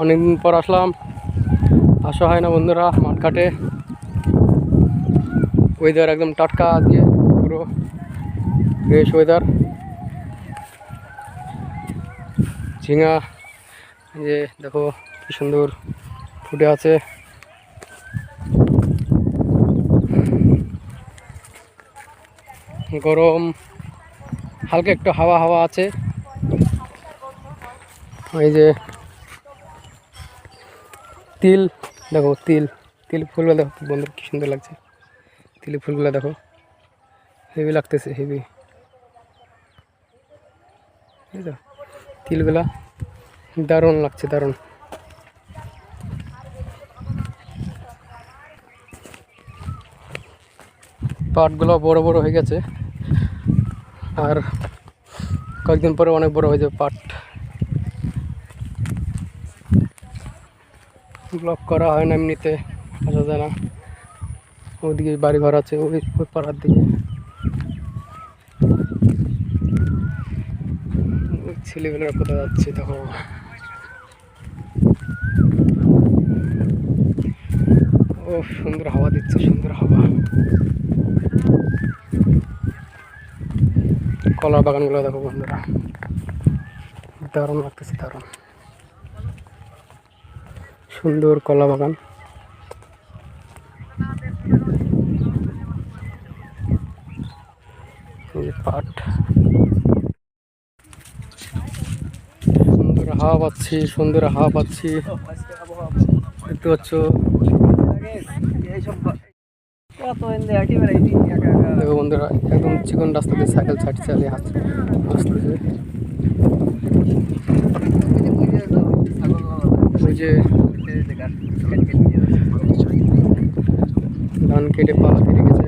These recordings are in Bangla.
অনেকদিন পর আসলাম। আসা হয় না বন্ধুরা, মাঠঘাটে। ওয়েদার একদম টাটকা আজকে, পুরো ফ্রেশ ওয়েদার ঝিঙা যে দেখো কি সুন্দর ফুটে আছে। গরম, হালকা একটু হাওয়া হাওয়া আছে। এই যে তিল, দেখো তিল তিল ফুলগুলো দেখো বন্ধু, কি সুন্দর লাগছে। তিল ফুলগুলো দেখো, হেভি লাগতেছে, হেভি। বুঝলো তিলগুলা দারুণ লাগছে, দারুণ। পাটগুলো বড় বড় হয়ে গেছে, আর কয়েকদিন পরে অনেক বড় হয়ে যাবে পাট। ব্লক করা হয় না এমনিতে আসা যায় না ওদিকে বাড়ি ঘর আছে, ওই ওই পাড়ার দিকে। ছেলেগুলোরা কোথায় যাচ্ছে, দেখো। ও, সুন্দর হাওয়া দিচ্ছে, সুন্দর হাওয়া। কলা বাগানগুলো দেখো বন্ধুরা। দারুণ লাগতেছে, দারুণ। সুন্দর কলা বাগান। পাট। সুন্দর হাওয়া পাচ্ছি সুন্দর হাওয়া পাচ্ছি। দেখতে পাচ্ছ? দেখো বন্ধুরা একদম চিকন রাস্তা দিয়ে সাইকেল ছাড়ি চালিয়ে হাঁটছে আসতেছে ওই যে ধান কেটে পালা কেটে গেছে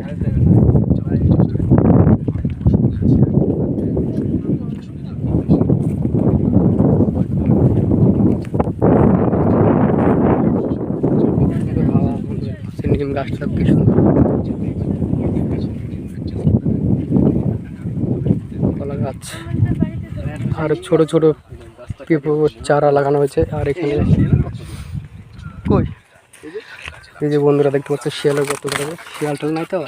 গাছটা সুন্দর। কলা গাছ। আর ছোট ছোট চারা লাগানো হয়েছে। আর এখানে এই যে বন্ধুরা দেখতে পাচ্ছ শিয়ালের কত করে শিয়াল টাল নাই তো?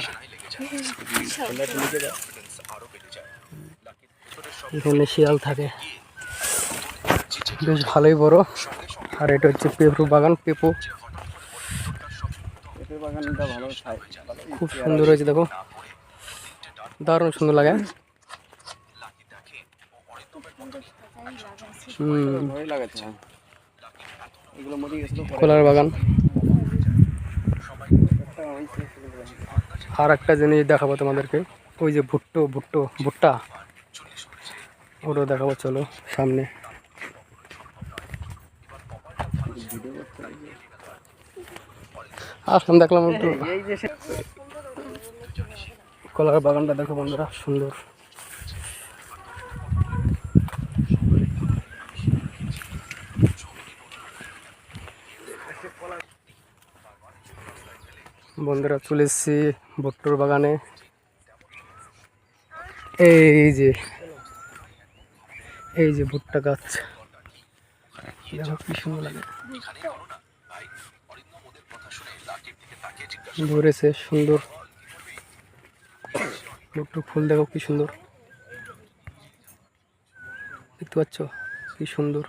এখানে শিয়াল থাকে। বেশ ভালোই বড়। আর এটা হচ্ছে পেঁপো বাগান পেঁপু। খুব সুন্দর হয়েছে দেখো। দারুণ সুন্দর লাগে। হুম। কলার বাগান। আর একটা জিনিস দেখাবো তোমাদেরকে। ওই যে ভুট্টো ভুট্টো ভুট্টা। ওটা দেখাবো চলো সামনে। আসলাম দেখলাম একটু কলার বাগানটা দেখো বন্ধুরা সুন্দর। বন্ধুরা চলে এসেছি ভুট্টোর বাগানে। এই যে এই যে ভুট্টা গাছ। কি সুন্দর লাগে। ধরেছে সুন্দর। ভুট্টোর ফুল দেখো কি সুন্দর। দেখতে পাচ্ছ? কি সুন্দর।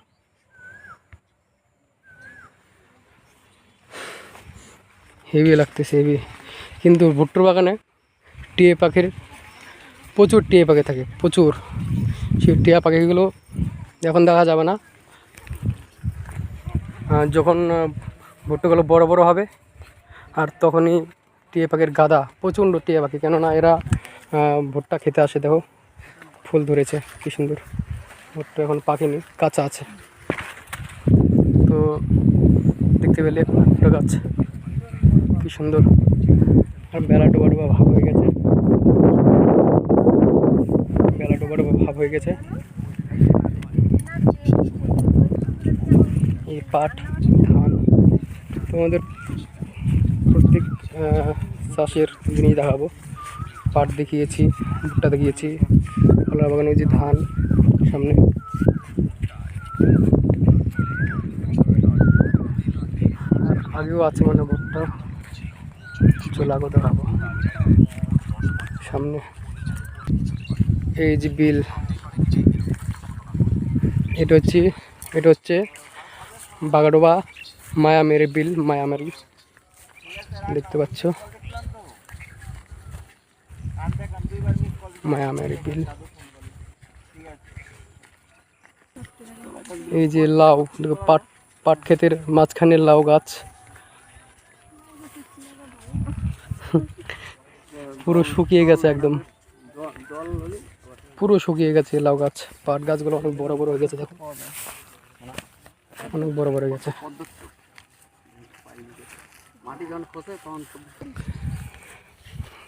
হেভি লাগতেছে, হেভি। কিন্তু ভুট্টোর বাগানে টিয়ে পাখির, প্রচুর টিয়ে পাখি থাকে, প্রচুর। সেই টিয়া পাখিগুলো এখন দেখা যাবে না। যখন ভুট্টোগুলো বড় বড় হবে, আর তখনই টিয়ে পাখির গাদা, প্রচণ্ড টিয়া পাখি। কেননা এরা ভুট্টা খেতে আসে, দেখো। ফুল ধরেছে, কি সুন্দর। ভুট্টা এখন পাকেনি, কাঁচা আছে। তো দেখতে পেলে ভুট্টা গাছ। কি সুন্দর। আর বেলা ডোবা ডোবা ভাব হয়ে গেছে। বেলা ডোবা ডোবা ভাব হয়ে গেছে। এই পাট, ধান, তোমাদের প্রত্যেক চাষের জিনিস দেখাবো। পাট দেখিয়েছি, ভুট্টা দেখিয়েছি কলার বাগানে যে ধান সামনে। আগেও আছে মানে ভুট্টা। চলে আগো দেখাবো সামনে এই যে বিল, এটা হচ্ছে এটা হচ্ছে বাগাডোবা মায়ামেরি বিল, মায়ামেরি দেখতে পাচ্ছ? মায়ামেরি বিল। এই যে লাউ, পাট পাট ক্ষেতের মাঝখানে লাউ গাছ। পুরো শুকিয়ে গেছে একদম। পুরো শুকিয়ে গেছে লাউ গাছ। পাট গাছগুলো অনেক বড় বড় হয়ে গেছে, দেখো। অনেক বড় বড় হয়ে গেছে।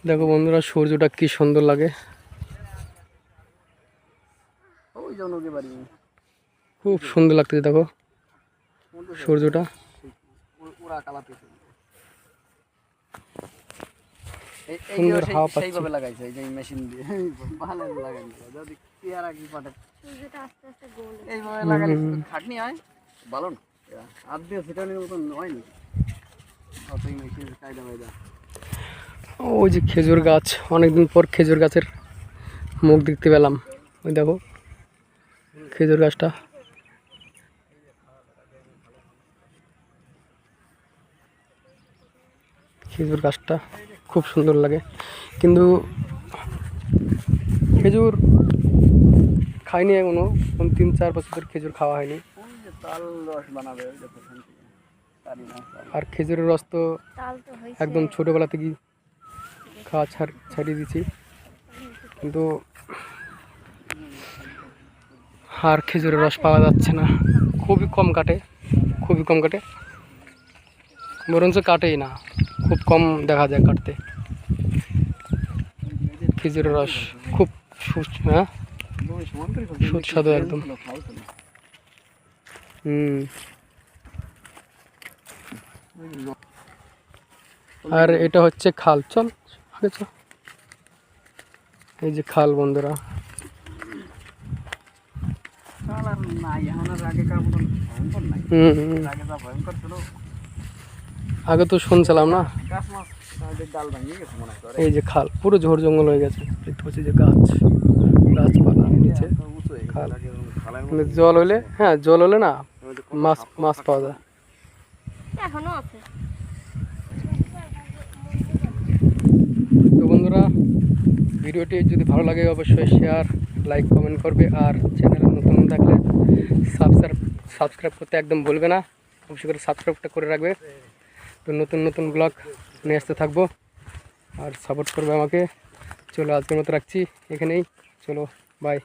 দেখো বন্ধুরা, সূর্যটা কি সুন্দর লাগে। খুব সুন্দর লাগতেছে, দেখো সূর্যটা। সুন্দর হাওয়া পাচ্ছি। সেইভাবে লাগাইছে এই যে মেশিন দিয়ে। ভালো লাগাইছে যদি পেয়ারা কি পাঠে? এইভাবে লাগালে খাটনি হয়? ভালো না হাত দিয়ে সেটানোর মতন হয়নি অতই মেশিন কায়দা বাইদা ওই যে খেজুর গাছ অনেকদিন পর খেজুর গাছের মুখ দেখতে পেলাম। ওই দেখো খেজুর গাছটা। খেজুর গাছটা। খুব সুন্দর লাগে। কিন্তু খেজুর খাইনি এখনও। তিন, চার বছর খেজুর খাওয়া হয়নি। আর খেজুরের রস তো একদম ছোটোবেলা থেকেই খাওয়া ছাড় ছাড়িয়ে দিচ্ছি কিন্তু আর খেজুরের রস পাওয়া যাচ্ছে না। খুবই কম কাটে। খুবই কম কাটে। বরঞ্চ কাটেই না। খুব কম দেখা যায় কাটতে। খেজুরের রস খুব হ্যাঁ? সুস্বাদু একদম। হুম। আর এটা হচ্ছে খাল। চল এই যে খাল বন্ধুরা। তাল আর নাই এখন আর আগেকার মতন ভয়ঙ্কর নাই হুম হুম। আগে তো শুনছিলাম না। মনে এই যে খাল পুরো ঝোড় জঙ্গল হয়ে গেছে। দেখতে পাচ্ছি যে গাছ গাছপালা নিচে খাল। কিন্তু জল হলে হ্যাঁ জল হলে না মাছ মাছ পাওয়া যায়। এখনও আছে। তো বন্ধুরা ভিডিওটি যদি ভালো লাগে অবশ্যই শেয়ার লাইক কমেন্ট করবে আর চ্যানেলে নতুন থাকলে সাবস্ক্রাইব সাবস্ক্রাইব করতে একদম বলবে না। অবশ্যই করে সাবস্ক্রাইবটা করে রাখবে। তো নতুন নতুন ব্লগ নিয়ে আসতে থাকব। আর সাপোর্ট করবে আমাকে। চলো আজকের মতো রাখছি। এখানেই। চলো বাই